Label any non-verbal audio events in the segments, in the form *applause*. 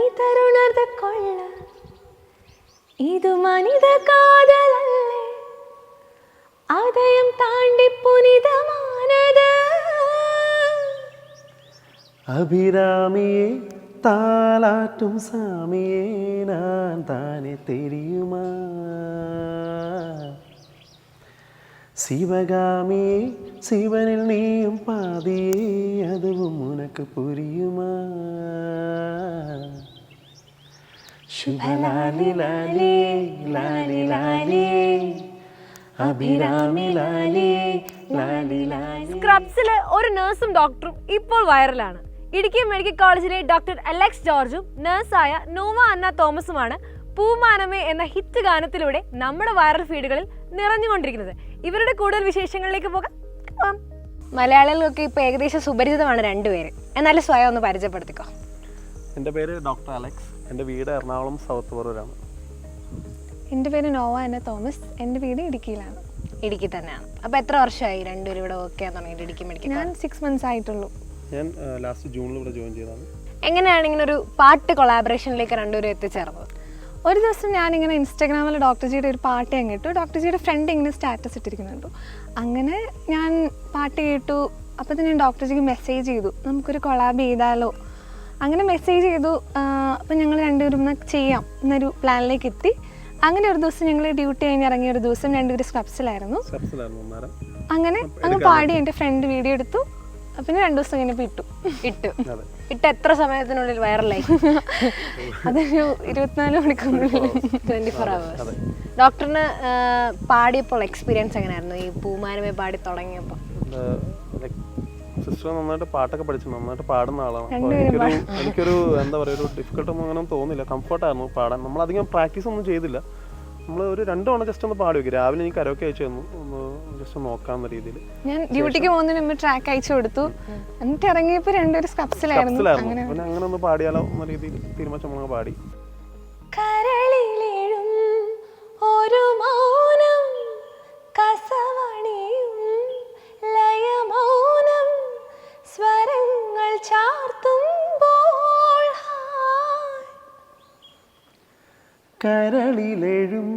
ಮನಿತರುಣದ ಕೊಳ್ಳ ഇത് മനിത കാതലല്ലേ? അതയം താണ്ടി പുനിതമാനത്. അഭിരാമിയെ താലാറ്റും സാമിയെ നാൻ താനെ തെരിയുമാ ശിവകാമിയെ ശിവനിൽ നീയും പാതിയെ അതും ഉനക്ക് പുരിയുമാ. ശുഭലാലി ലാലി ലാലി ലാലി അഭിരാമി ലാലി ലാലി ഒരു നഴ്സും ഡോക്ടറും ഇപ്പോൾ വൈറലാണ്. ഇടുക്കി മെഡിക്കൽ കോളേജിലെ ഡോക്ടർ അലക്സ് ജോർജും നേഴ്സായ നോവ അന്ന തോമസുമാണ് പൂമാനമേ എന്ന ഹിറ്റ് ഗാനത്തിലൂടെ നമ്മുടെ വൈറൽ ഫീഡുകളിൽ നിറഞ്ഞുകൊണ്ടിരിക്കുന്നത്. ഇവരുടെ കൂടുതൽ വിശേഷങ്ങളിലേക്ക് പോകാം. മലയാളികൾക്കൊക്കെ ഇപ്പോൾ ഏകദേശം സുപരിചിതമാണ് രണ്ടുപേര്. എന്നാലും സ്വയം ഒന്ന് പരിചയപ്പെടുത്തിക്കോ. എന്റെ പേര് ഡോക്ടർ അലക്സ്. എന്റെ വീട് എറണാകുളം സൗത്ത് പറൂരാണ് എന്റെ പേര് നോവ എന്ന തോമസ്. എന്റെ വീട് ഇടുക്കിയിലാണ്. ഇടുക്കി തന്നെയാണ്. അപ്പൊ എത്ര വർഷമായി രണ്ടുപേരും ഇവിടെ വർക്ക് ചെയ്യാൻ തുടങ്ങിയിട്ട് ഇടുക്കി മെഡിക്കൽ ഞാൻ സിക്സ് മന്ത്സ് ആയിട്ടുള്ളൂ. ഞാൻ ലാസ്റ്റ് ജൂണിൽ ഇവിടെ ജോയിൻ ചെയ്തതാണ്. എങ്ങനെയാണ് ഇങ്ങനെ ഒരു പാട്ട് കൊളാബറേഷനിലേക്ക് രണ്ടുപേരും എത്തിച്ചേർന്നത്? ഒരു ദിവസം ഞാനിങ്ങനെ ഇൻസ്റ്റാഗ്രാമിൽ ഡോക്ടർ ജിയുടെ ഒരു പാട്ട് ഞാൻ കേട്ടു. ഡോക്ടർ ജിയുടെ ഫ്രണ്ട് ഇങ്ങനെ സ്റ്റാറ്റസ് ഇട്ടിരിക്കുന്നുണ്ട്. അങ്ങനെ ഞാൻ പാട്ട് കേട്ടു. അപ്പോൾ തന്നെ ഞാൻ ഡോക്ടർ ജിക്ക് മെസ്സേജ് ചെയ്തു. നമുക്കൊരു കൊളാബ് ചെയ്താലോ? അങ്ങനെ മെസ്സേജ് ചെയ്തു. അപ്പം ഞങ്ങൾ രണ്ടുപേരും ഒന്ന് ചെയ്യാം. എന്നൊരു പ്ലാനിലേക്ക് എത്തി. അങ്ങനെ ഒരു ദിവസം ഞങ്ങൾ ഡ്യൂട്ടി കഴിഞ്ഞ് ഇറങ്ങിയ ഒരു ദിവസം രണ്ടുപേരും സ്ക്രബ്സിലായിരുന്നു അന്നേരം. അങ്ങനെ അങ്ങ് പാടി എന്റെ ഫ്രണ്ട് വീഡിയോ എടുത്തു. പിന്നെ രണ്ടു ദിവസം കഴിഞ്ഞപ്പോൾ ഇട്ടു. ഇട്ടു. ഇട്ട് എത്ര സമയത്തിനുള്ളിൽ വൈറലായി *laughs* അതൊരു ഇരുപത്തിനാല് മണിക്കൂറിനുള്ളിൽ ട്വന്റി ഫോർ അവേഴ്സ് ഡോക്ടറിന് പാടിയപ്പോൾ എക്സ്പീരിയൻസ് എങ്ങനെയായിരുന്നു? ഈ പൂമാനമേ പാടി തുടങ്ങിയപ്പോൾ. സിസ്റ്റർ നന്നായിട്ട് പാട്ടൊക്കെ പഠിച്ചു. നന്നായിട്ട് പാടുന്ന ആളാണ്. അപ്പോൾ എനിക്കൊരു എനിക്കൊരു എന്താ പറയുക ഒരു ഡിഫിക്കൽട്ട് ഒന്നും അങ്ങനെ തോന്നില്ല കംഫർട്ടായിരുന്നു പാടാൻ. നമ്മൾ അധികം പ്രാക്ടീസ് ഒന്നും ചെയ്തില്ല. നമ്മൾ ഒരു രണ്ടു തവണ ജസ്റ്റ് ഒന്ന് പാടി വെക്കും രാവിലെ എനിക്ക് കരോക്കെ അയച്ചു തന്നു. ഒന്ന് ജസ്റ്റ് നോക്കാവുന്ന രീതിയിൽ. ഞാൻ ഡ്യൂട്ടിക്ക് പോകുന്നതിന് മുമ്പ് ട്രാക്ക് അയച്ചു കൊടുത്തു. എന്നിട്ട് ഇറങ്ങിയപ്പോൾ രണ്ടുപേരും സ്കപ്സിലായിരുന്നു. കപ്സിലായിരുന്നു പിന്നെ അങ്ങനെ ഒന്ന് പാടിയാലോ എന്ന രീതിയിൽ തീരുമാനിച്ചു നമ്മളങ്ങ് പാടി. കരളിലേഴും ഒരു മൗനം കരളിലെഴും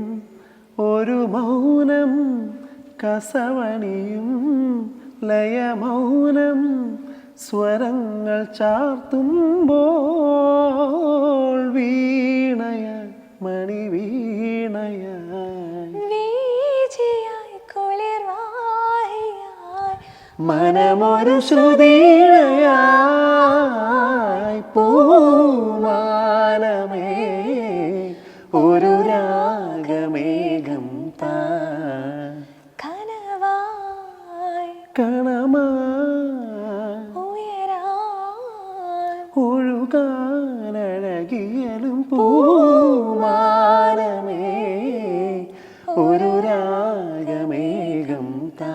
ഒരു മൗനം കസവണിയും ലയമൗനം സ്വരങ്ങൾ ചാർത്തുമ്പോൾ വീണയ മണി വീണയ. മനമൊരു ശ്രുതീണയായി പൂമാനമേ ഒരു രാഗമേഘം താ. കനവായി കണമാ ഉയരാൻ ഒഴുകാനഴകിയലും പൂമാനമേ ഒരു രാഗമേഘം താ.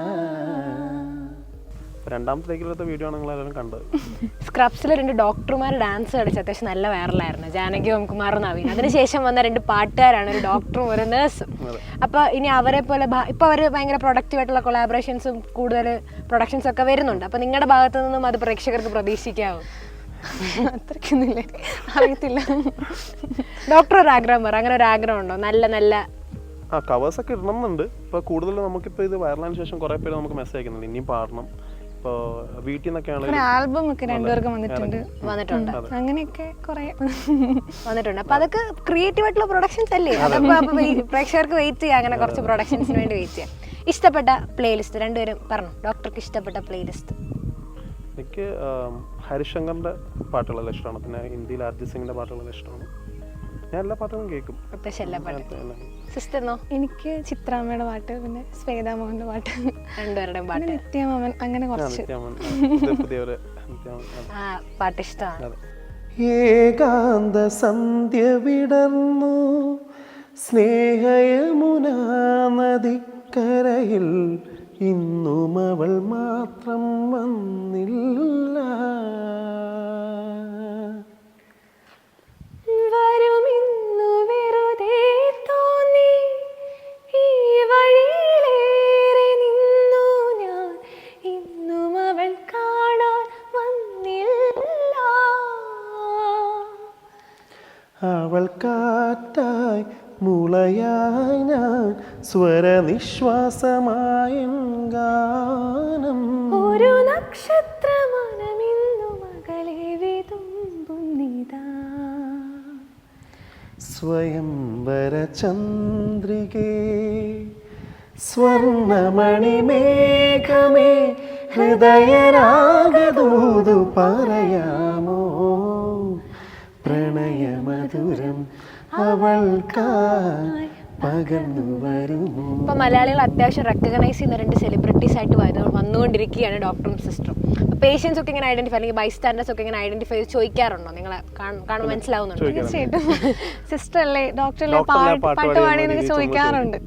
രണ്ടാമത്തേക്കുള്ള വീഡിയോ ആണ് നിങ്ങൾ എല്ലാവരും കണ്ടത്. *laughs* സ്ക്രബ്സിൽ രണ്ട് ഡോക്ടർമാർ ഡാൻസ് കളിച്ച് അത്യാവശ്യം നല്ല വൈറലായിരുന്നു ജാനകി ഓംകുമാർ നവീൻ. അതിനുശേഷം വന്ന രണ്ട് പാട്ടുകാരാണ് ഒരു ഡോക്ടറും ഒരു നേഴ്സും അപ്പോൾ അപ്പൊ ഇനി അവരെ പോലെ ഭ- ഇപ്പൊ അവർ ഭയങ്കര പ്രൊഡക്റ്റീവ് ആയിട്ടുള്ള കൊളാബറേഷൻസും കൂടുതൽ പ്രൊഡക്ഷൻസ് ഒക്കെ വരുന്നുണ്ട്. അപ്പൊ നിങ്ങളുടെ ഭാഗത്തു നിന്നും അത് പ്രേക്ഷകർക്ക് പ്രതീക്ഷിക്കാവും? അത്രയ്ക്കൊന്നുമില്ല. അറിയത്തില്ല. ഡോക്ടർ ഒരു ആഗ്രഹം പറ. അങ്ങനെ ഒരു ആഗ്രഹം ഉണ്ടോ നല്ല നല്ല ആ കവേഴ്സ് ഒക്കെ ഇടണമെന്നുണ്ട്. ഇപ്പോൾ കൂടുതൽ നമുക്കിപ്പോൾ ഇത് വൈറലായതിനു ശേഷം കുറേ പേര് നമുക്ക് മെസ്സേജ് അയക്കുന്നുണ്ട്. ഇനിയും പാടണം. ഇപ്പോൾ വീട്ടിൽ നിന്നൊക്കെ ആൽബം ഒക്കെ രണ്ടുപേർക്കും വന്നിട്ടുണ്ട്. വന്നിട്ടുണ്ട്. അങ്ങനെയൊക്കെ കുറെ. വന്നിട്ടുണ്ട്. അപ്പൊ അതൊക്കെ ക്രിയേറ്റീവ് ആയിട്ടുള്ള പ്രൊഡക്ഷൻസ് അല്ലേ? പ്രേക്ഷകർക്ക് വെയിറ്റ് ചെയ്യാം. അങ്ങനെ കുറച്ച് പ്രൊഡക്ഷൻസിന് വേണ്ടി വെയിറ്റ് ചെയ്യാം. ഇഷ്ടപ്പെട്ട പ്ലേലിസ്റ്റ് രണ്ടുപേരും പറഞ്ഞു. ഡോക്ടർക്ക് ഇഷ്ടപ്പെട്ട പ്ലേലിസ്റ്റ് എനിക്ക് ഹരിശങ്കറിന്റെ പാട്ടുകളെല്ലാം ഇഷ്ടമാണ്. പിന്നെ ഹിന്ദിയിൽ അർജിത് സിംഗിന്റെ പാട്ടുകളെല്ലാം ഇഷ്ടമാണ്. ഞാൻ എല്ലാ പാട്ടുകളും കേൾക്കും. പ്രത്യേകിച്ച് എല്ലാ പാട്ടും. സിസ്റ്ററിനോ എനിക്ക് ചിത്രാമ്മയുടെ പാട്ട് പിന്നെ ശ്വേതാ മോഹന്റെ പാട്ട്. രണ്ടുപേരുടെയും പാട്ട്. നിത്യാമാമൻ അങ്ങനെ കുറച്ച്. *laughs* ആ പാട്ട് ഇഷ്ടമാണ് ഏകാന്ത സന്ധ്യ വിടർന്നു. സ്നേഹയമുനാനദിക്കരയിൽ ഇന്നും അവൾ മാത്രം വന്നില്ല. സ്വയംവര ചന്ദ്രികേ. സ്വർണമണിമേഘമേ ഹൃദയരാഗദൂതു പറയാമോ? പ്രണയമധുരം വരുമോ ഇപ്പൊ മലയാളികൾ അത്യാവശ്യം റെക്കഗ്നൈസ് ചെയ്യുന്ന രണ്ട് സെലിബ്രിറ്റീസ് ആയിട്ട് വന്നുകൊണ്ടിരിക്കുകയാണ് ഡോക്ടറും സിസ്റ്ററും. പേഷ്യൻസ് ഒക്കെ ഇങ്ങനെ ഐഡന്റിഫൈ അല്ലെങ്കിൽ ബൈസ്റ്റാൻഡേഴ്സ് ഒക്കെ ഇങ്ങനെ ഐഡന്റിഫൈ ചോദിക്കാറുണ്ടോ? നിങ്ങളെ കാണാൻ മനസ്സിലാവുന്നുണ്ടോ? തീർച്ചയായിട്ടും. *laughs* സിസ്റ്റർ അല്ലേ? ഡോക്ടർ അല്ലേ? പാട്ട് പാടിയെന്ന് പാടിയെന്നൊക്കെ ചോദിക്കാറുണ്ട്.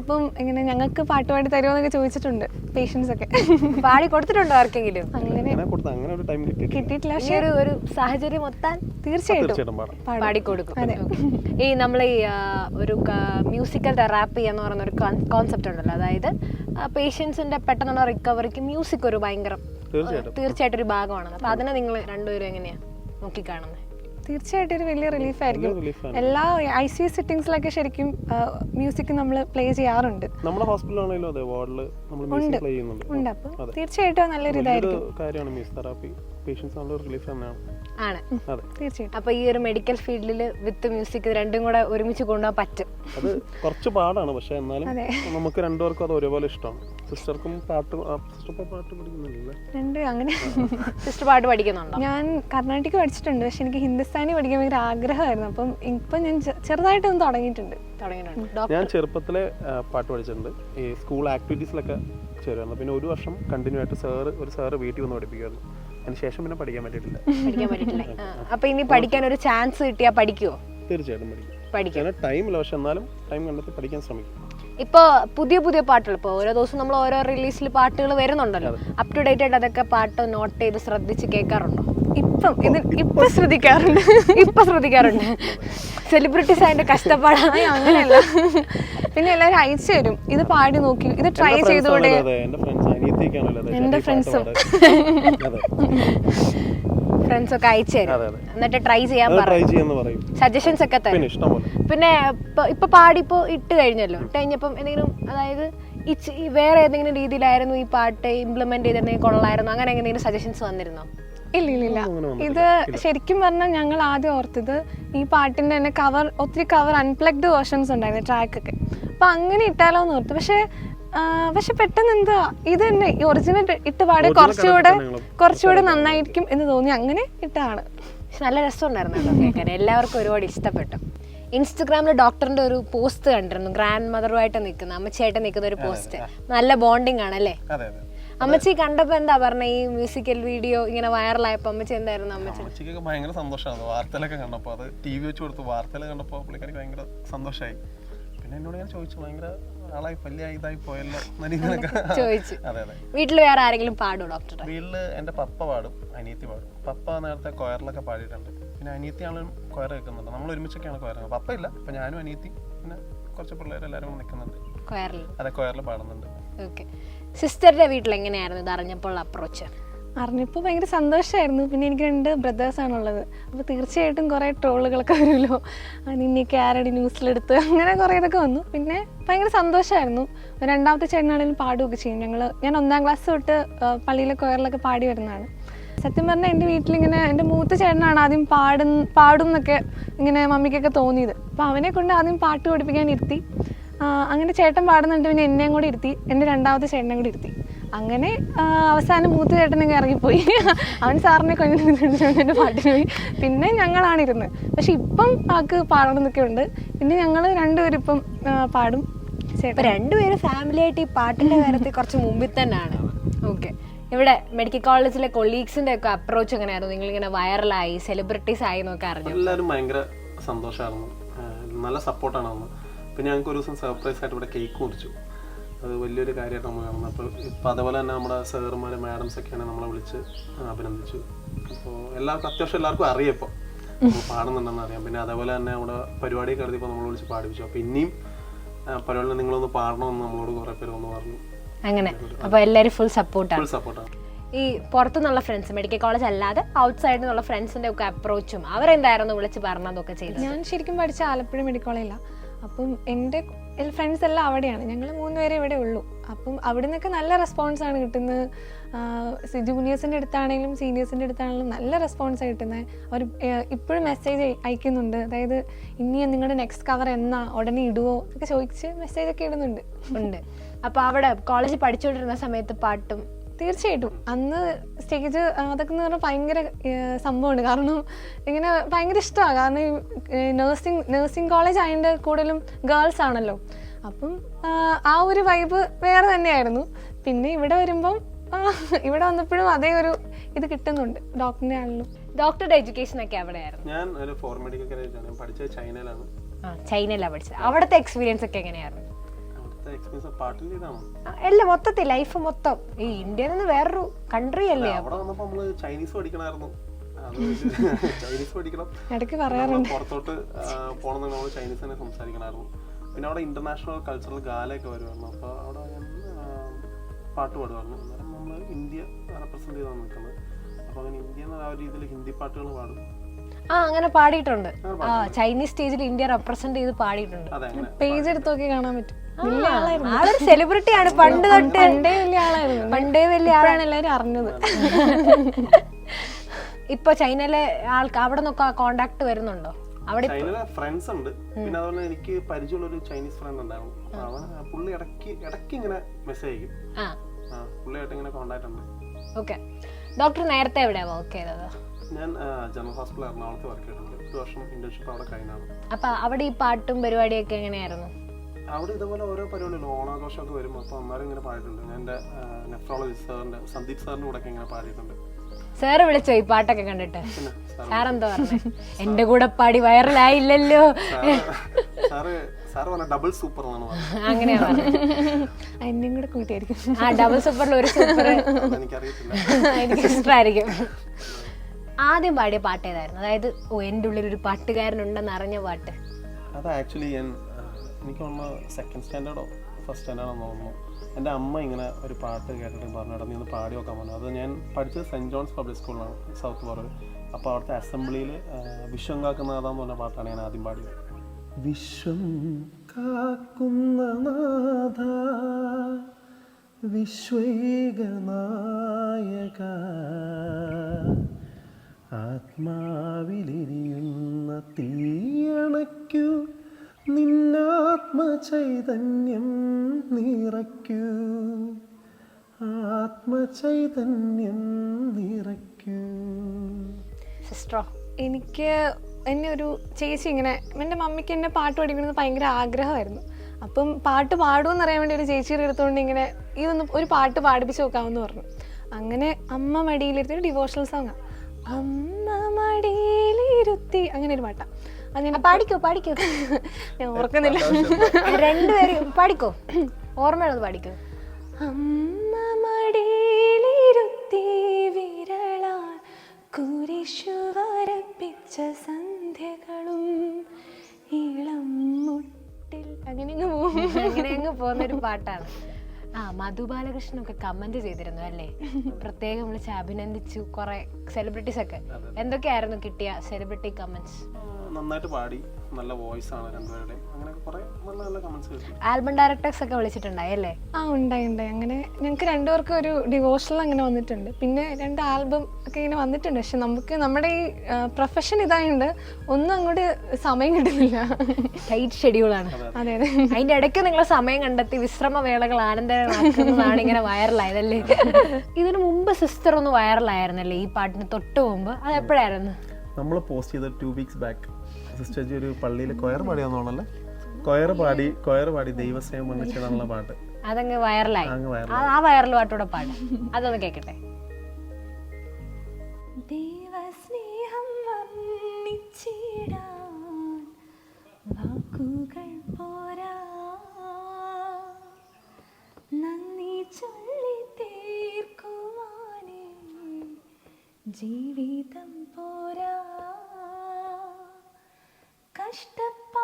അപ്പം ഇങ്ങനെ ഞങ്ങൾക്ക് പാട്ട് പാടി തരുമോ എന്നൊക്കെ ചോദിച്ചിട്ടുണ്ട് പേഷ്യൻസ് ഒക്കെ. *laughs* പാടി കൊടുത്തിട്ടുണ്ടോ ആർക്കെങ്കിലും? അങ്ങനെ അങ്ങനെ കൊടുത്ത അങ്ങനെ ഒരു ടൈം കിട്ടിയിട്ടില്ല. പക്ഷേ ഒരു ഒരു സാഹചര്യം ഒത്താൻ തീർച്ചയായിട്ടും പാടി. പാടാം. പാടിക്കൊടുക്കും Okay. ഈ നമ്മൾ ഈ ഒരു മ്യൂസിക്കൽ തെറാപ്പി എന്ന് പറയുന്ന ഒരു കോൺസെപ്റ്റ് ഉണ്ടല്ലോ. അതായത് പേഷ്യൻസിന്റെ പെട്ടെന്നുള്ള റിക്കവറിക്ക് മ്യൂസിക് ഒരു ഭയങ്കര. തീർച്ചയായിട്ടും. ഒരു ഭാഗമാണ് അപ്പൊ അതിനെ നിങ്ങൾ രണ്ടുപേരും എങ്ങനെയാ നോക്കിക്കാണുന്നത് തീർച്ചയായിട്ടും ഒരു വലിയ റിലീഫ് ആയിരിക്കും. എല്ലാ ഐ സി സിറ്റിംഗ്സിലൊക്കെ ശരിക്കും മ്യൂസിക് നമ്മൾ പ്ലേ ചെയ്യാറുണ്ട്. നമ്മുടെ ഹോസ്പിറ്റലാണെങ്കിലും അതെ വാർഡിൽ നമ്മൾ മ്യൂസിക് പ്ലേ ചെയ്യുന്നുണ്ട്. ഉണ്ട്. തീർച്ചയായിട്ടും നല്ലൊരു ഇതായിരിക്കും. കാര്യമാണ് മ്യൂസിക് തെറാപ്പി പേഷ്യൻസ് റിലീഫ് തന്നെയാണ്. ആണ്. അതെ. തീർച്ചയായിട്ടും. അപ്പൊ ഈ ഒരു മെഡിക്കൽ ഫീൽഡിൽ വിത്ത് മ്യൂസിക് രണ്ടും കൂടെ ഒരുമിച്ച് കൊണ്ടുപോകാൻ പറ്റും. അത് കുറച്ച് പാടാണ് പക്ഷെ എന്നാലും നമുക്ക് രണ്ടുപേർക്കും അത് ഒരുപോലെ ഇഷ്ടമാണ്. സിസ്റ്റർക്കും പാട്ട് സിസ്റ്റർ പാട്ട് പഠിക്കുന്നില്ല രണ്ട് അങ്ങനെ സിസ്റ്റർ പാട്ട് പഠിക്കുന്നുണ്ടോ? ഞാൻ കർണാട്ടിക് പഠിച്ചിട്ടുണ്ട് പക്ഷെ എനിക്ക് ഹിന്ദുസ്ഥാനി പഠിക്കാൻ ഭയങ്കര ആഗ്രഹമായിരുന്നു. അപ്പം ഇപ്പം ഞാൻ ചെറുതായിട്ടൊന്ന് തുടങ്ങിയിട്ടുണ്ട്. തുടങ്ങിയിട്ടുണ്ട്. ഞാൻ ചെറുപ്പത്തിലെ പാട്ട് പഠിച്ചിട്ടുണ്ട്. ഈ സ്കൂൾ ആക്ടിവിറ്റീസിലൊക്കെ ചേരുമായിരുന്നു. പിന്നെ ഒരു വർഷം കണ്ടിന്യൂ ആയിട്ട് സാറ് ഒരു സാറ് വീട്ടിൽ വന്ന് പഠിപ്പിക്കുമായിരുന്നു. അതിന് ശേഷം പിന്നെ പഠിക്കാൻ പറ്റിയിട്ടില്ല. പഠിക്കാൻ പറ്റില്ല അപ്പൊ ഇനി പഠിക്കാൻ ഒരു ചാൻസ് കിട്ടിയാ പഠിക്കുവോ? തീർച്ചയായിട്ടും പഠിക്കും. പഠിക്കും. ടൈം ടൈമില്ല. പക്ഷെ എന്നാലും ടൈം കണ്ടെത്തി പഠിക്കാൻ ശ്രമിക്കും. ഇപ്പോ പുതിയ പുതിയ പാട്ടുകൾ. ഇപ്പോൾ ഓരോ ദിവസം നമ്മൾ ഓരോ റിലീസിൽ പാട്ടുകൾ വരുന്നുണ്ടല്ലോ. അപ് ടു ഡേറ്റ് ആയിട്ട് അതൊക്കെ പാട്ട് നോട്ട് ചെയ്ത് ശ്രദ്ധിച്ച് കേൾക്കാറുണ്ടോ? ഇപ്പം ഇത് ഇപ്പം ശ്രദ്ധിക്കാറുണ്ട്. ഇപ്പൊ ശ്രദ്ധിക്കാറുണ്ട്. സെലിബ്രിറ്റീസ് അതിന്റെ കഷ്ടപ്പാടാണ്. അങ്ങനെയല്ല. പിന്നെ എല്ലാവരും അയച്ചു തരും. ഇത് പാടി നോക്കി. ഇത് ട്രൈ ചെയ്തോടെ എന്റെ ഫ്രണ്ട്സ് *laughs* ഫ്രണ്ട്സ് ഒക്കെ അയച്ചു തരും. എന്നിട്ട് ട്രൈ ചെയ്യാൻ പറയും. സജഷൻസ് ഒക്കെ തരും. പിന്നെ ഇപ്പൊ പാടിപ്പോ ഇട്ട് കഴിഞ്ഞല്ലോ. ഇട്ട് കഴിഞ്ഞപ്പം എന്തെങ്കിലും അതായത് വേറെ ഏതെങ്കിലും രീതിയിലായിരുന്നു ഈ പാട്ട് ഇംപ്ലിമെന്റ് ചെയ്തിരുന്നെങ്കിൽ കൊള്ളായിരുന്നു അങ്ങനെ എന്തെങ്കിലും സജഷൻസ് വന്നിരുന്നോ? ഇല്ല ഇല്ല ഇല്ല. ഇത് ശരിക്കും പറഞ്ഞാൽ ഞങ്ങൾ ആദ്യം ഓർത്തത് ഈ പാട്ടിന്റെ തന്നെ കവർ ഒത്തിരി കവർ അൺപ്ലഗ്ഡ് വേർഷൻസ് ഉണ്ടായിരുന്നു ട്രാക്കൊക്കെ അപ്പൊ അങ്ങനെ ഇട്ടാലോ എന്ന് ഓർത്തു. പക്ഷെ പക്ഷെ പെട്ടെന്ന് എന്താ ഇത് തന്നെ ഈ ഒറിജിനൽ ഇട്ട് പാടെ കുറച്ചുകൂടെ കുറച്ചുകൂടെ നന്നായിരിക്കും എന്ന് തോന്നി. അങ്ങനെ ഇട്ടാണ് പക്ഷെ നല്ല രസമുണ്ടായിരുന്നു കേട്ടോ കേൾക്കാൻ. എല്ലാവർക്കും ഒരുപാട് ഇഷ്ടപ്പെട്ടു. ഇൻസ്റ്റഗ്രാമിൽ ഡോക്ടറിന്റെ ഒരു പോസ്റ്റ് കണ്ടിരുന്നു. ഗ്രാൻഡ് മദറുമായിട്ട് നിൽക്കുന്ന അമ്മച്ചിയായിട്ട് നിൽക്കുന്ന ഒരു പോസ്റ്റ്. നല്ല ബോണ്ടിങ് ആണല്ലേ അല്ലേ? അതെ അതെ. അമ്മച്ചി കണ്ടപ്പോ എന്താ പറഞ്ഞ? ഈ മ്യൂസിക്കൽ വീഡിയോ ഇങ്ങനെ വൈറലായപ്പോ അമ്മച്ചി എന്തായിരുന്നു അമ്മച്ചിക്ക് ഭയങ്കര സന്തോഷമാണ് വാർത്തയിലൊക്കെ കണ്ടപ്പോ അത് ടി വി വെച്ച് കൊടുത്തു വാർത്തയിൽ കണ്ടപ്പോ പുള്ളിക്കാരി ഭയങ്കര സന്തോഷമായി പിന്നെ എന്നോട് ഞാൻ ചോദിച്ചു ഭയങ്കര ആളായി വലിയ ഇതായി പോയല്ലോ *laughs* ചോദിച്ചു. അതെ അതെ. വീട്ടിൽ വേറെ ആരെങ്കിലും പാടുമോ ഡോക്ടറെ വീട്ടിൽ എന്റെ പപ്പ പാടും അനിയത്തി പാടും. പപ്പ നേരത്തെ കൊയറിലൊക്കെ പാടിയിട്ടുണ്ട്. പിന്നെ അനിയത്തിയാളും കൊയർ വെക്കുന്നുണ്ട്. നമ്മൾ ഒരുമിച്ചൊക്കെയാണ് കൊയർ പപ്പ ഇല്ല. അപ്പൊ ഞാനും അനിയത്തി പിന്നെ കുറച്ച് പിള്ളേരെല്ലാരും നിൽക്കുന്നുണ്ട്. അതെ കൊയറിൽ പാടുന്നുണ്ട്. സിസ്റ്ററുടെ വീട്ടിൽ എങ്ങനെയായിരുന്നു ഇത് അറിഞ്ഞപ്പോൾ അപ്രോച്ച് അറിഞ്ഞപ്പോൾ ഭയങ്കര സന്തോഷമായിരുന്നു പിന്നെ എനിക്ക് രണ്ട് ബ്രദേഴ്സ് ഉള്ളത് അപ്പോൾ തീർച്ചയായിട്ടും കുറേ ട്രോളുകളൊക്കെ വരുമല്ലോ. നിന്നെയൊക്കെ ആരടി ന്യൂസിലെടുത്ത്. അങ്ങനെ കുറേ ഇതൊക്കെ വന്നു. പിന്നെ ഭയങ്കര സന്തോഷമായിരുന്നു രണ്ടാമത്തെ ചേട്ടനാണെങ്കിലും പാടുകയൊക്കെ ചെയ്യും. ഞങ്ങൾ ഞാൻ ഒന്നാം ക്ലാസ് തൊട്ട് പള്ളിയിലെ കൊയറിലൊക്കെ പാടി വരുന്നതാണ്. സത്യം പറഞ്ഞാൽ എന്റെ വീട്ടിലിങ്ങനെ എന്റെ മൂത്ത ചേട്ടനാണ് ആദ്യം പാടും പാടും എന്നൊക്കെ ഇങ്ങനെ മമ്മിക്കൊക്കെ തോന്നിയത്. അപ്പോൾ അവനെ കൊണ്ട് ആദ്യം പാട്ട് പഠിപ്പിക്കാൻ ഇരുത്തി. അങ്ങനെ ചേട്ടൻ പാടുന്നുണ്ട് പിന്നെ എന്നെയും കൂടി ഇരുത്തി. എന്റെ രണ്ടാമത്തെ ചേട്ടനെ കൂടി ഇരുത്തി. അങ്ങനെ അവസാനം മൂത്ത ചേട്ടനൊക്കെ ഇറങ്ങിപ്പോയി. അവൻ സാറിനെ എന്റെ പാട്ടിന് പോയി. പിന്നെ ഞങ്ങളാണ് ഇരുന്നത് പക്ഷെ ഇപ്പം ആൾക്ക് പാടണമെന്നൊക്കെ ഉണ്ട് പിന്നെ ഞങ്ങൾ രണ്ടുപേരും ഇപ്പം പാടും. രണ്ടുപേരും ഫാമിലി ആയിട്ട് ഈ പാട്ടിന്റെ കാര്യത്തിൽ കുറച്ച് മുമ്പിൽ തന്നെയാണ്. ഓക്കെ. ഇവിടെ മെഡിക്കൽ കോളേജിലെ കൊളീഗ്സിന്റെ ഒക്കെ അപ്രോച്ച് എങ്ങനെയായിരുന്നു? നിങ്ങൾ ഇങ്ങനെ വൈറലായി സെലിബ്രിറ്റീസ് ആയി എന്നൊക്കെ അറിഞ്ഞു. എല്ലാവരും ഭയങ്കര സന്തോഷമായിരുന്നു. നല്ല സപ്പോർട്ടാണ് അന്ന്. പിന്നെ ഞങ്ങൾക്ക് ഒരു ദിവസം സർപ്രൈസ് ആയിട്ട് ഇവിടെ കേക്ക് മുറിച്ചു അത് വലിയൊരു കാര്യമായിട്ട് നമ്മൾ കാണുന്നത്. അപ്പോൾ ഇപ്പം അതേപോലെ തന്നെ നമ്മുടെ സാറുമാർ മാഡംസ് ഒക്കെയാണ് നമ്മളെ വിളിച്ച് അഭിനന്ദിച്ചു. അപ്പോൾ എല്ലാവർക്കും അത്യാവശ്യം എല്ലാവർക്കും അറിയാം ഇപ്പോൾ പാടുന്നുണ്ടെന്ന് അറിയാം. പിന്നെ അതേപോലെ തന്നെ നമ്മുടെ പരിപാടി കരുതിയപ്പോൾ നമ്മൾ വിളിച്ച് പാടിപ്പിച്ചു. അപ്പോൾ ഇനിയും പരിപാടിയിൽ നിങ്ങളൊന്ന് പാടണമെന്ന് നമ്മളോട് കുറേ പേര് ഒന്ന് പറഞ്ഞു. അങ്ങനെ. അപ്പോൾ എല്ലാരും ഫുൾ സപ്പോർട്ടാണ് ഫുൾ സപ്പോർട്ടാണ് ഈ പുറത്തുനിന്നുള്ള ഫ്രണ്ട്സ് മെഡിക്കൽ കോളേജ് അല്ലാതെ ഔട്ട്സൈഡിൽ നിന്നുള്ള ഫ്രണ്ട്സിന്റെ ഒക്കെ അപ്രോച്ചും അവരെന്തായിരുന്നു വിളിച്ച് പറഞ്ഞതൊക്കെ ചെയ്തത്? ഞാൻ ശരിക്കും പഠിച്ച ആലപ്പുഴ മെഡിക്കൽ കോളേജിലാണ് അപ്പം എന്റെ ഫ്രണ്ട്സ് എല്ലാം അവിടെയാണ്. ഞങ്ങൾ മൂന്നുപേരെ ഇവിടെ ഉള്ളൂ. അപ്പം അവിടെ നിന്നൊക്കെ നല്ല റെസ്പോൺസാണ് കിട്ടുന്നത്. ജൂനിയേഴ്സിന്റെ അടുത്താണെങ്കിലും സീനിയേഴ്സിന്റെ അടുത്താണെങ്കിലും നല്ല റെസ്പോൺസാണ് കിട്ടുന്നത്. അവർ ഇപ്പോഴും മെസ്സേജ് അയക്കുന്നുണ്ട്. അതായത് ഇനി നിങ്ങളുടെ നെക്സ്റ്റ് കവർ എന്നാ? ഉടനെ ഇടുവോ? ഒക്കെ ചോദിച്ച് മെസ്സേജൊക്കെ ഇടുന്നുണ്ട്. ഉണ്ട്. അപ്പോൾ അവിടെ കോളേജിൽ പഠിച്ചുകൊണ്ടിരുന്ന സമയത്ത് പാട്ടും തീർച്ചയായിട്ടും. അന്ന് സ്റ്റേജ് അതൊക്കെ എന്ന് പറഞ്ഞാൽ ഭയങ്കര സംഭവമാണ് കാരണം ഇങ്ങനെ ഭയങ്കര ഇഷ്ടമാണ്. കാരണം നേഴ്സിംഗ് നേഴ്സിംഗ് കോളേജ് അതിന്റെ കൂടുതലും ഗേൾസ് ആണല്ലോ. അപ്പം ആ, ഒരു വൈബ് വേറെ തന്നെയായിരുന്നു. പിന്നെ ഇവിടെ വരുമ്പം ഇവിടെ വന്നപ്പോഴും അതേ ഒരു ഇത് കിട്ടുന്നുണ്ട്. ഡോക്ടറിനെ ആണല്ലോ ഡോക്ടറുടെ എഡ്യൂക്കേഷൻ ഒക്കെ അവിടെയായിരുന്നു ഞാൻ ഒരു ഫോർ മെഡിക്കൽ കോളേജാണ് ഞാൻ പഠിച്ചത് ചൈനയിലാണ്. ആ ചൈനയിലാണ് പഠിച്ചത്. അവിടുത്തെ എക്സ്പീരിയൻസ് ഒക്കെ എങ്ങനെയായിരുന്നു? എക്സ്പീരിയൻസ് ഇതാണ് അല്ല മൊത്തത്തിൽ ലൈഫ് മൊത്തം. ഈ ഇന്ത്യയിൽ നിന്ന് വേറൊരു കൺട്രി അല്ലേ അവിടെ വന്നപ്പോൾ നമ്മൾ ചൈനീസ് പഠിക്കണമായിരുന്നു. ചൈനീസ് *laughs* പഠിക്കണം. ഇടയ്ക്ക് നമ്മൾ പറയാറുണ്ട്. പുറത്തോട്ട് പോകണമെന്ന് നമ്മൾ ചൈനീസ് തന്നെ സംസാരിക്കണമായിരുന്നു. പിന്നെ അവിടെ ഇന്റർനാഷണൽ കൾച്ചറൽ ഗാലയൊക്കെ വരുമായിരുന്നു. അപ്പോൾ അവിടെ ഞാൻ പാട്ട് പാടുമായിരുന്നു. അന്നേരം നമ്മൾ ഇന്ത്യ റെപ്രസെന്റ് ചെയ്താണ് നിൽക്കുന്നത്. അപ്പോൾ അങ്ങനെ ഇന്ത്യ എന്ന ആ ഒരു രീതിയിൽ ഹിന്ദി പാട്ടുകൾ പാടും. ആ അങ്ങനെ പാടിയിട്ടുണ്ട്. ചൈനീസ് സ്റ്റേജിൽ ഇന്ത്യ റെപ്രസെന്റ് ചെയ്ത് പാടിയിട്ടുണ്ട്. പേജ് എടുത്ത് നോക്കി കാണാൻ പറ്റും. ആളൊരു സെലിബ്രിറ്റി ആണ്. പണ്ട് തൊട്ട് പണ്ടേ വലിയ ആളായിരുന്നു. പണ്ടേ വലിയ ആളാണ് എല്ലാവരും അറിഞ്ഞത്. ഇപ്പൊ ചൈനയിലെ ആൾക്ക് അവിടെ നിന്നൊക്കെ കോണ്ടാക്ട് വരുന്നുണ്ടോ? അവിടെ ഫ്രണ്ട്സ് ഉണ്ട്. പിന്നെ അതുപോലെ എനിക്ക് പരിചയമുള്ള ഒരു ചൈനീസ് ഫ്രണ്ട് ഉണ്ടായിരുന്നു. അവൻ പുള്ളി ഇടയ്ക്ക് ഇടയ്ക്ക് ഇങ്ങനെ മെസ്സേജ് അയക്കും. പുള്ളിയായിട്ട് ഇങ്ങനെ കോണ്ടാക്ട് ഉണ്ട്. ഓക്കെ ഡോക്ടർ നേരത്തെ എവിടെയാ വർക്ക് ചെയ്തത്? ഞാൻ ജനറൽ ഹോസ്പിറ്റൽ എറണാകുളത്ത് വർക്ക് ചെയ്തിട്ടുണ്ട്. ഒരു വർഷം ഇന്റേൺഷിപ്പ് അവിടെ കഴിഞ്ഞാണ് അപ്പൊ അവിടെ ഈ പാട്ടും പരിപാടിയൊക്കെ എങ്ങനെയായിരുന്നു? അവിടെ ഇതുപോലെ ഓരോ പരിപാടികളും ഓണാഘോഷമൊക്കെ വരും അപ്പോൾ അന്നേരം ഇങ്ങനെ പാടിയിട്ടുണ്ട്. ഞാൻ എന്റെ നെഫ്രോളജിസ്റ്റ് സാറിന്റെ സന്ദീപ് സാറിന്റെ കൂടെ ഒക്കെ ഇങ്ങനെ പാടിയിട്ടുണ്ട്. സാറ് വിളിച്ചോ ഈ പാട്ടൊക്കെ കണ്ടിട്ട്? സാറെന്താ സാർ സാർ എന്താ പറഞ്ഞേ? എന്റെ കൂടെ പാടി വൈറലായില്ലല്ലോ. ഡബിൾ സൂപ്പർ അങ്ങനെയാ എന്നെയും കൂടെ കൂട്ടിയായിരിക്കും. ആ ഡബിൾ സൂപ്പറിൽ ഒരു സൂപ്പർ എനിക്ക് ഇഷ്ടമായിരിക്കും ആദ്യം പാടിയ പാട്ട് ഏതായിരുന്നു? അതായത് ഓ എന്റെ ഉള്ളിൽ ഒരു പാട്ടുകാരൻ പാട്ടുകാരനുണ്ടെന്ന് അറിഞ്ഞ പാട്ട്. അത് ആക്ച്വലി ഞാൻ എനിക്ക് തോന്നുന്നു സെക്കൻഡ് സ്റ്റാൻഡേർഡോ ഫസ്റ്റ് സ്റ്റാൻഡേർഡോ തോന്നുന്നു. എന്റെ അമ്മ ഇങ്ങനെ ഒരു പാട്ട് കേട്ടിട്ട് പറഞ്ഞു ഇടന്ന് ഒന്ന് പാടി നോക്കാൻ പറഞ്ഞു. അത് ഞാൻ പഠിച്ചത് സെന്റ് ജോൺസ് പബ്ലിക് സ്കൂളിലാണ് സൗത്ത് പറവ് അപ്പോൾ അവിടുത്തെ അസംബ്ലിയിൽ വിശ്വം കാക്കുന്നതാന്ന് പറഞ്ഞ പാട്ടാണ് ഞാൻ ആദ്യം പാടിയത്. വിശ്വം കാക്കുന്ന നാഥ വിശ്വേകനായക ആത്മാവിലിരിയുന്ന തീയണയ്ക്കു നിന്നാത്മചൈതന്യം നിറയ്ക്കൂ. ആത്മചൈതന്യം നിറയ്ക്കൂ. സിസ്റ്ററോ എനിക്ക് എന്നെ ഒരു ചേച്ചി ഇങ്ങനെ എന്റെ മമ്മിക്ക് എന്നെ പാട്ട് പഠിക്കണമെന്ന് ഭയങ്കര ആഗ്രഹമായിരുന്നു. അപ്പം പാട്ട് പാടുമെന്ന് അറിയാൻ വേണ്ടി ഒരു ചേച്ചിയുടെ അടുത്തുകൊണ്ട് ഇങ്ങനെ ഇതൊന്ന് ഒരു പാട്ട് പാടിപ്പിച്ച് നോക്കാമെന്ന് പറഞ്ഞു. അങ്ങനെ അമ്മ മടിയിലിരുത്തി ഒരു ഡിവോഷണൽ സോങ്ങാണ് അമ്മ മടിയിലിരുത്തി അങ്ങനെ ഒരു പാട്ടാണ് പാടിക്കോ പാടിക്കോ. *laughs* ഞാൻ ഓർക്കുന്നില്ല. രണ്ടുപേരും പാടിക്കോ. ഓർമ്മയുള്ളത് പാടിക്കോ. അമ്മ മടിയിലിരുത്തി വിരളാൽ കുരിശു വരപ്പിച്ച സന്ധ്യകളും ഇളം മുട്ടിൽ അങ്ങനെ അങ്ങ് പോകും. അങ്ങനെ അങ്ങ് പോകുന്നൊരു പാട്ടാണ്. ആ മധു ബാലകൃഷ്ണനൊക്കെ കമന്റ് ചെയ്തിരുന്നു അല്ലേ? പ്രത്യേകം വിളിച്ച് അഭിനന്ദിച്ചു കുറെ സെലിബ്രിറ്റീസ് ഒക്കെ. എന്തൊക്കെയായിരുന്നു കിട്ടിയ സെലിബ്രിറ്റി കമന്റ്സ് നന്നായിട്ട് പാടി. നല്ല വോയിസ് ആണ് രണ്ടുപേരുടെ അങ്ങനെ കുറെ നല്ല നല്ല കമന്റ്സ് കിട്ടി ആൽബം ഡയറക്ടേഴ്സ് ഒക്കെ വിളിച്ചിട്ടുണ്ടായി അല്ലേ? ആ ഉണ്ടായി ഉണ്ടായി. അങ്ങനെ ഞങ്ങൾക്ക് രണ്ടുപേർക്കും ഒരു ഡിവോഷണൽ അങ്ങനെ വന്നിട്ടുണ്ട്. പിന്നെ രണ്ട് ആൽബം ഒക്കെ ഇങ്ങനെ വന്നിട്ടുണ്ട്. പക്ഷെ നമുക്ക് നമ്മുടെ ഈ പ്രൊഫഷൻ ഇതായതുകൊണ്ട് ഒന്നും അങ്ങോട്ട് സമയം കിട്ടുന്നില്ല. ടൈറ്റ് ഷെഡ്യൂളാണ് അതെ അതെ. അതിന്റെ ഇടയ്ക്ക് നിങ്ങൾ സമയം കണ്ടെത്തി വിശ്രമ വേളകൾ ആനന്ദമാക്കുന്നതാണ് ഇങ്ങനെ വൈറലായതല്ലേ? ഇതിനു മുമ്പ് സിസ്റ്റർ ഒന്ന് വൈറലായിരുന്നല്ലേ ഈ പാട്ടിന് തൊട്ട് മുമ്പ്? അത് എപ്പോഴായിരുന്നു? നമ്മൾ പോസ്റ്റ് ചെയ്ത two weeks back sister ji ഒരു പള്ളിയിൽ കൊയർ പാടിയാന്നോണല്ലേ. കൊയർ പാടി കൊയർ പാടി ദൈവസ്നേഹം വന്നിട്ടുള്ള പാട്ട്. അതങ്ങ് വൈറലായി. ആ- ആ വൈറൽ പാട്ടൂടെ പാടി. അതൊന്ന് കേക്കട്ടെ. ദൈവസ്നേഹം വർണിച്ചിടാൻ വാക്കുകൾ പോരാ. നന്ദി ചൊല്ലി തീർക്കുവാനേ ജീവിതം പോരാ. കഷ്ടപ്പാടിൻ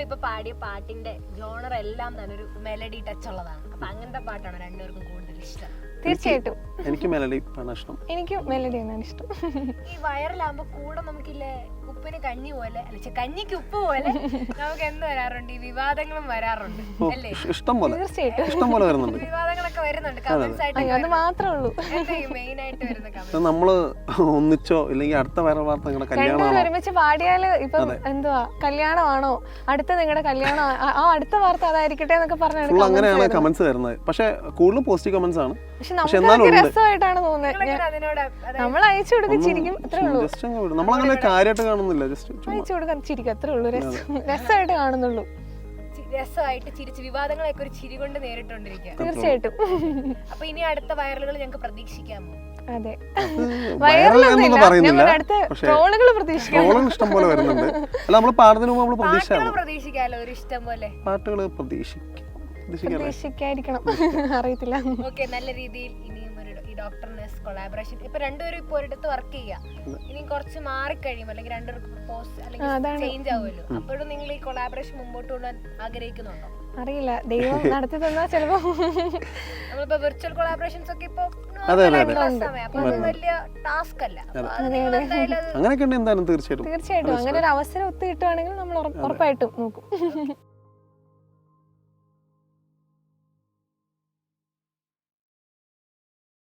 നിങ്ങൾ ഇപ്പൊ പാടിയ പാട്ടിന്റെ ജോണർ എല്ലാം തന്നെ ഒരു മെലഡി ടച്ച് ഉള്ളതാണ്. അപ്പൊ അങ്ങനത്തെ പാട്ടാണ് രണ്ടുപേർക്കും കൂടുതൽ ഇഷ്ടം. തീർച്ചയായിട്ടും. എനിക്ക് മെലഡി ആണ് ഇഷ്ടം. എനിക്ക് മെലഡി എന്നാണ് ഇഷ്ടം. ഈ വയറിലാകുമ്പോ കൂടെ നമുക്കില്ലേ ഉപ്പിന് കഞ്ഞി പോലെ അല്ല കഞ്ഞിക്ക് ഉപ്പ് പോലെ നമുക്ക് എന്ത് വരാറുണ്ട്? ഈ വിവാദങ്ങളും വരാറുണ്ട് അല്ലേ? ഇഷ്ടം പോലെ. തീർച്ചയായിട്ടും. ഇഷ്ടം പോലെ വരുന്നുണ്ട്. വിവാദങ്ങളൊക്കെ വരുന്നുണ്ട്. കമന്റ്സ് ആയിട്ട് അത് മാത്രമേ ഉള്ളൂ. മെയിൻ ആയിട്ട് വരുന്ന കമന്റ് നമ്മൾ ഒന്നിച്ചോ ഇല്ലെങ്കിൽ അടുത്ത വേറെ വാർത്ത കല്യാണം ഒരുമിച്ച് പാടിയാൽ ഇപ്പൊ എന്തുവാ? കല്യാണമാണോ? അടുത്ത നിങ്ങളുടെ കല്യാണം ആ- അടുത്ത വാർത്ത അതായിരിക്കട്ടെ എന്നൊക്കെ പറഞ്ഞാണ് അങ്ങനെയാണ് കമന്റ്സ് വരുന്നത്. പക്ഷെ കൂടുതലും പോസിറ്റീവ് കമന്റ്സ് ആണ്. പക്ഷെ എന്നാലും രസമായിട്ടാണ് തോന്നുന്നത്. നമ്മൾ അയച്ചു കൊടുക്കുക അത്രേ ഉള്ളൂ. ജസ്റ്റ് അങ്ങ് വിടും. നമ്മളങ്ങനെ കാര്യമായിട്ട് കാണുന്നില്ല. ജസ്റ്റ് അയച്ചു കൊടുക്കാൻ ചിരിക്കും അത്രേ ഉള്ളൂ. രസമായിട്ട് കാണുന്നുള്ളൂ. രസമായിട്ട് ചിരിച്ച് വിവാദങ്ങളൊക്കെ ഒരു ചിരി കൊണ്ട് നേരിട്ടുകൊണ്ടിരിക്കുക തീർച്ചയായിട്ടും. അപ്പൊ ഇനി അടുത്ത വൈറലുകൾ ഞങ്ങൾക്ക് പ്രതീക്ഷിക്കാമോ? അതെ. *laughs* അടുത്ത ട്രോളുകൾ പ്രതീക്ഷിക്കാം ഇഷ്ടം പോലെ വരുന്നുണ്ട്. അല്ല നമ്മൾ പാടുന്നതിന് മുമ്പ് നമ്മൾ പ്രതീക്ഷയാണ്? പ്രതീക്ഷിക്കാലോ? ഒരു ഇഷ്ടം പോലെ. പാട്ടുകൾ പ്രതീക്ഷിക്കും. പ്രതീക്ഷിക്കായിരിക്കണം *laughs* അറിയത്തില്ല. ഓക്കെ നല്ല രീതിയിൽ ഇനിയും ഒരു ഈ ഡോക്ടർ നഴ്സ് കൊളാബറേഷൻ ഇപ്പൊ രണ്ടുപേരും ഇപ്പൊ ഒരിടത്ത് വർക്ക് ചെയ്യാം. ഇനി കുറച്ച് മാറി കഴിയുമ്പോൾ അല്ലെങ്കിൽ രണ്ടുപേർക്ക് പോസ്റ്റ് അല്ലെങ്കിൽ ചേഞ്ച് ആവുമല്ലോ. അപ്പോഴും നിങ്ങൾ ഈ കൊളാബറേഷൻ മുമ്പോട്ട് കൊണ്ടുപോകാൻ ആഗ്രഹിക്കുന്നുണ്ടോ? അറിയില്ല. ദൈവം *laughs* നടത്തി തന്നാ ചിലപ്പോ *laughs* നമ്മളിപ്പോ വിർച്വൽ കൊളാബറേഷൻസ് ഒക്കെ ഇപ്പൊ അങ്ങനെയൊക്കെ എന്തായാലും തീർച്ചയായിട്ടും. തീർച്ചയായിട്ടും. അങ്ങനെ ഒരു അവസരം ഒത്തു കിട്ടുവാണെങ്കിൽ നമ്മൾ ഉറ- ഉറപ്പായിട്ടും നോക്കും.